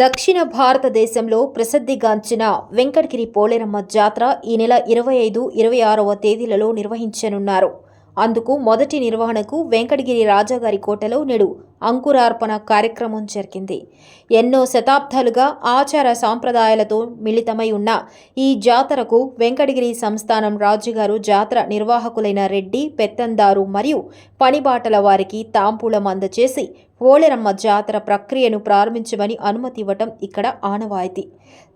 దక్షిణ భారతదేశంలో ప్రసిద్ధిగాంచిన వెంకటగిరి పోలేరమ్మ జాతర ఈ నెల ఇరవై ఐదు ఇరవై ఆరవ తేదీలలో నిర్వహించనున్నారు. అందుకు మొదటి నిర్వహణకు వెంకటగిరి రాజాగారి కోటలో నేడు అంకురార్పణ కార్యక్రమం జరిగింది. ఎన్నో శతాబ్దాలుగా ఆచార సాంప్రదాయాలతో మిళితమై ఉన్న ఈ జాతరకు వెంకటగిరి సంస్థానం రాజుగారు జాతర నిర్వాహకులైన రెడ్డి పెత్తందారు మరియు పనిబాటల వారికి తాంపూలం అందచేసి పోలేరమ్మ జాతర ప్రక్రియను ప్రారంభించమని అనుమతి ఇవ్వటం ఇక్కడ ఆనవాయితీ.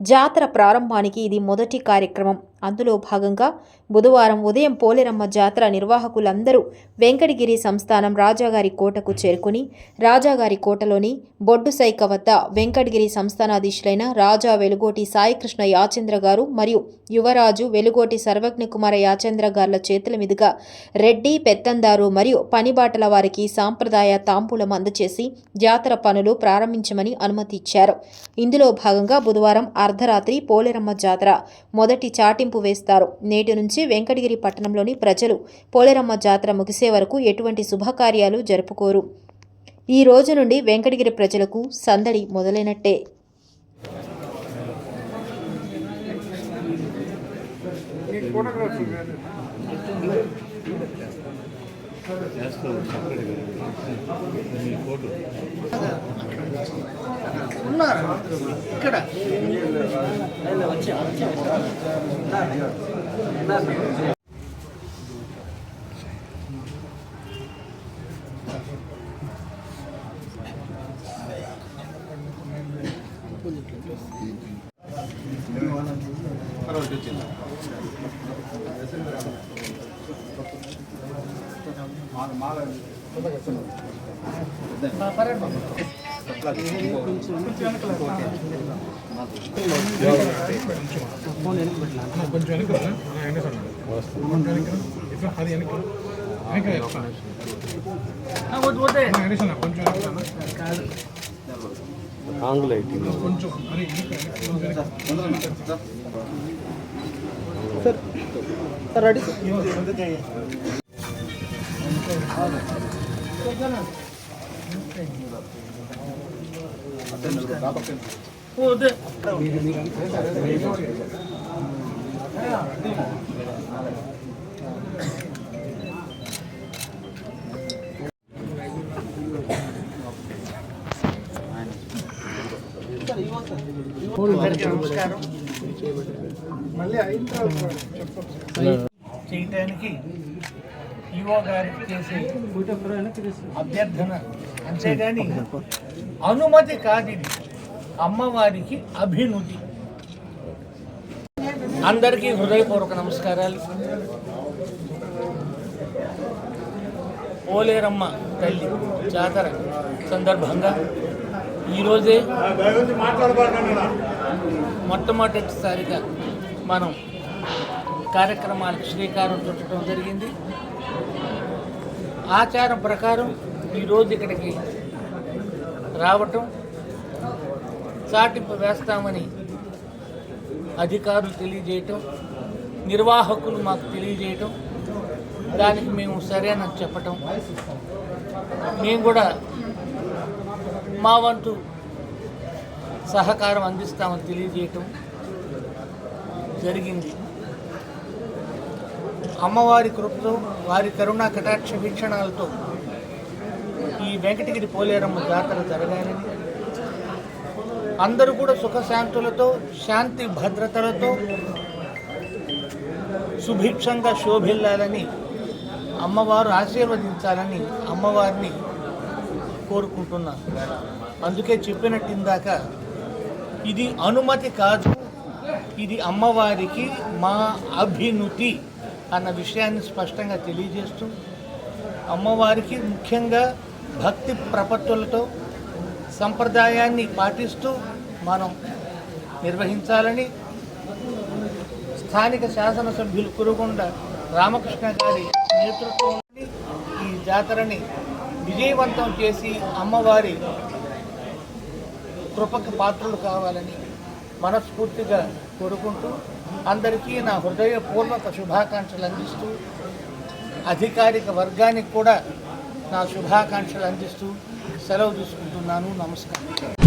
జాతర ప్రారంభానికి ఇది మొదటి కార్యక్రమం. అందులో భాగంగా బుధవారం ఉదయం పోలేరమ్మ జాతర నిర్వాహకులందరూ వెంకటగిరి సంస్థానం రాజాగారి కోటకు చేరుకుని రాజాగారి కోటలోని బొడ్డు సైక వద్ద వెంకటగిరి సంస్థానాధీశులైన రాజా వెలుగోటి సాయికృష్ణ యాచేంద్ర గారు మరియు యువరాజు వెలుగోటి సర్వజ్ఞకుమార యాచేంద్ర గార్ల చేతుల మీదుగా రెడ్డి పెత్తందారు మరియు పనిబాటల వారికి సాంప్రదాయ తాంబూలం అందచేసి జాతర పనులు ప్రారంభించమని అనుమతి ఇచ్చారు. ఇందులో భాగంగా బుధవారం అర్ధరాత్రి పోలేరమ్మ జాతర మొదటి చాటింపు వేస్తారు. నేటి నుంచి వెంకటగిరి పట్టణంలోని ప్రజలు పోలేరమ్మ జాతర ముగిసే వరకు ఎటువంటి శుభకార్యాలు జరుపుకోరు. ఈ రోజు నుండి వెంకటగిరి ప్రజలకు సందడి మొదలైనట్టే. ఉన్నారు. ఇక్కడ. కొంచెం రా. ఇట్లా, అది కొంచెం కొంచెం అరే వెనక్కి రా, వెనక్కి రా, కొంచెం వెనక్కి రా. కొంచెం వెనక్కి రా. అందరికీ నమస్కారం చేయటానికి ఈవో గారికి చేసే అభ్యర్థన. అంతేగాని అనుమతి కాదు ఇది అమ్మవారికి అభినుతి అందరికీ హృదయపూర్వక నమస్కారాలు. పోలేరమ్మ తల్లి జాతర సందర్భంగా ఈరోజే మొట్టమొదటిసారిగా మనం కార్యక్రమాలకు శ్రీకారం చుట్టడం జరిగింది. ఆచారం ప్రకారం ఈరోజు ఇక్కడికి రావటం చాటింపు వేస్తామని అధికారులు తెలియజేయటం నిర్వాహకులు మాకు తెలియజేయటం దానికి మేము సరేనని చెప్పటం. మేము కూడా మా వంతు సహకారం అందిస్తామని తెలియజేయటం జరిగింది. అమ్మవారి కృపతో వారి కరుణా కటాక్ష వీక్షణాలతో ఈ వెంకటగిరి పోలేరమ్మ జాతర జరగాలని అందరూ కూడా సుఖశాంతులతో శాంతి భద్రతలతో సుభిక్షంగా శోభిల్లాలని అమ్మవారు ఆశీర్వదించాలని అమ్మవారిని కోరుకుంటున్నాను అందుకే చెప్పినట్టు ఇందాక ఇది అనుమతి కాదు ఇది అమ్మవారికి మా అభినుతి అన్న విషయాన్ని స్పష్టంగా తెలియజేస్తూ అమ్మవారికి ముఖ్యంగా భక్తి ప్రపత్తులతో సంప్రదాయాన్ని పాటిస్తూ మనం నిర్వహించాలని స్థానిక శాసనసభ్యులు కురుగొండ రామకృష్ణ గారి నేతృత్వం ఈ జాతరని విజయవంతం చేసి అమ్మవారి కృపకు పాత్రలు కావాలని మనస్ఫూర్తిగా కోరుకుంటూ అందరికీ నా హృదయపూర్వక శుభాకాంక్షలు అందిస్తూ అధికారిక వర్గానికి కూడా నా శుభాకాంక్షలు అందిస్తూ సెలవు తీసుకుంటున్నాను. నమస్కారం.